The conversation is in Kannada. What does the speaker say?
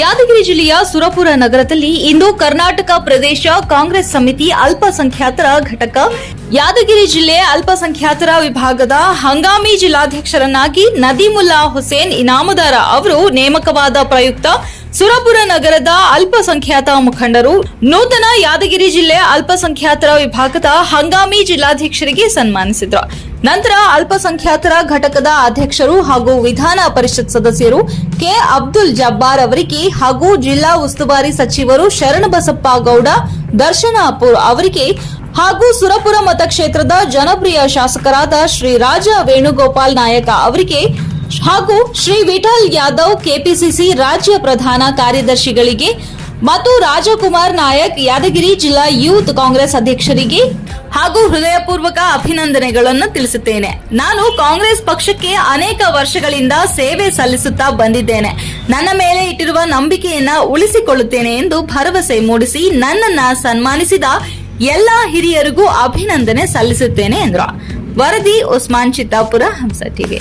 ಯಾದಗಿರಿ ಜಿಲ್ಲೆಯ ಸುರಪುರ ನಗರದಲ್ಲಿ ಇಂದು ಕರ್ನಾಟಕ ಪ್ರದೇಶ ಕಾಂಗ್ರೆಸ್ ಸಮಿತಿ ಅಲ್ಪಸಂಖ್ಯಾತರ ಘಟಕ. ಯಾದಗಿರಿ ಜಿಲ್ಲೆ ಅಲ್ಪಸಂಖ್ಯಾತರ ವಿಭಾಗದ ಹಂಗಾಮಿ ಜಿಲ್ಲಾಧ್ಯಕ್ಷರನ್ನಾಗಿ ನದೀಮುಲ್ಲಾ ಹುಸೇನ್ ಇನಾಮದಾರ ಅವರು ನೇಮಕವಾದ ಪ್ರಯುಕ್ತ ಸುರಪುರ ನಗರದ ಅಲ್ಪಸಂಖ್ಯಾತ ಮುಖಂಡರು ನೂತನ ಯಾದಗಿರಿ ಜಿಲ್ಲೆ ಅಲ್ಪಸಂಖ್ಯಾತರ ವಿಭಾಗದ ಹಂಗಾಮಿ ಜಿಲ್ಲಾಧ್ಯಕ್ಷರಿಗೆ ಸನ್ಮಾನಿಸಿದರು. ನಂತರ ಅಲ್ಪಸಂಖ್ಯಾತರ ಘಟಕದ ಅಧ್ಯಕ್ಷರು ಹಾಗೂ ವಿಧಾನ ಪರಿಷತ್ ಸದಸ್ಯರು ಕೆ. ಅಬ್ದುಲ್ ಜಬ್ಬಾರ್ ಅವರಿಗೆ ಹಾಗೂ ಜಿಲ್ಲಾ ಉಸ್ತುವಾರಿ ಸಚಿವರು ಶರಣಬಸಪ್ಪ ಗೌಡ, ದರ್ಶನಾಪುರ್ ಅವರಿಗೆ ಹಾಗೂ ಸುರಪುರ ಮತಕ್ಷೇತ್ರದ ಜನಪ್ರಿಯ ಶಾಸಕರಾದ ಶ್ರೀ ರಾಜ ವೇಣುಗೋಪಾಲ್ ನಾಯಕ ಅವರಿಗೆ ಹಾಗೂ ಶ್ರೀ ವಿಠಲ್ ಯಾದವ್ ಕೆಪಿಸಿಸಿ ರಾಜ್ಯ ಪ್ರಧಾನ ಕಾರ್ಯದರ್ಶಿಗಳಿಗೆ ಮತ್ತು ರಾಜಕುಮಾರ್ ನಾಯಕ್ ಯಾದಗಿರಿ ಜಿಲ್ಲಾ ಯೂತ್ ಕಾಂಗ್ರೆಸ್ ಅಧ್ಯಕ್ಷರಿಗೆ ಹಾಗೂ ಹೃದಯಪೂರ್ವಕ ಅಭಿನಂದನೆಗಳನ್ನು ತಿಳಿಸುತ್ತೇನೆ. ನಾನು ಕಾಂಗ್ರೆಸ್ ಪಕ್ಷಕ್ಕೆ ಅನೇಕ ವರ್ಷಗಳಿಂದ ಸೇವೆ ಸಲ್ಲಿಸುತ್ತಾ ಬಂದಿದ್ದೇನೆ. ನನ್ನ ಮೇಲೆ ಇಟ್ಟಿರುವ ನಂಬಿಕೆಯನ್ನ ಉಳಿಸಿಕೊಳ್ಳುತ್ತೇನೆ ಎಂದು ಭರವಸೆ ಮೂಡಿಸಿ ನನ್ನನ್ನ ಸನ್ಮಾನಿಸಿದ ಎಲ್ಲಾ ಹಿರಿಯರಿಗೂ ಅಭಿನಂದನೆ ಸಲ್ಲಿಸುತ್ತೇನೆ ಎಂದರು. ವರದಿ, ಉಸ್ಮಾನ್ ಚಿತ್ತಾಪುರ, ಹಂಸ ಟಿವಿ.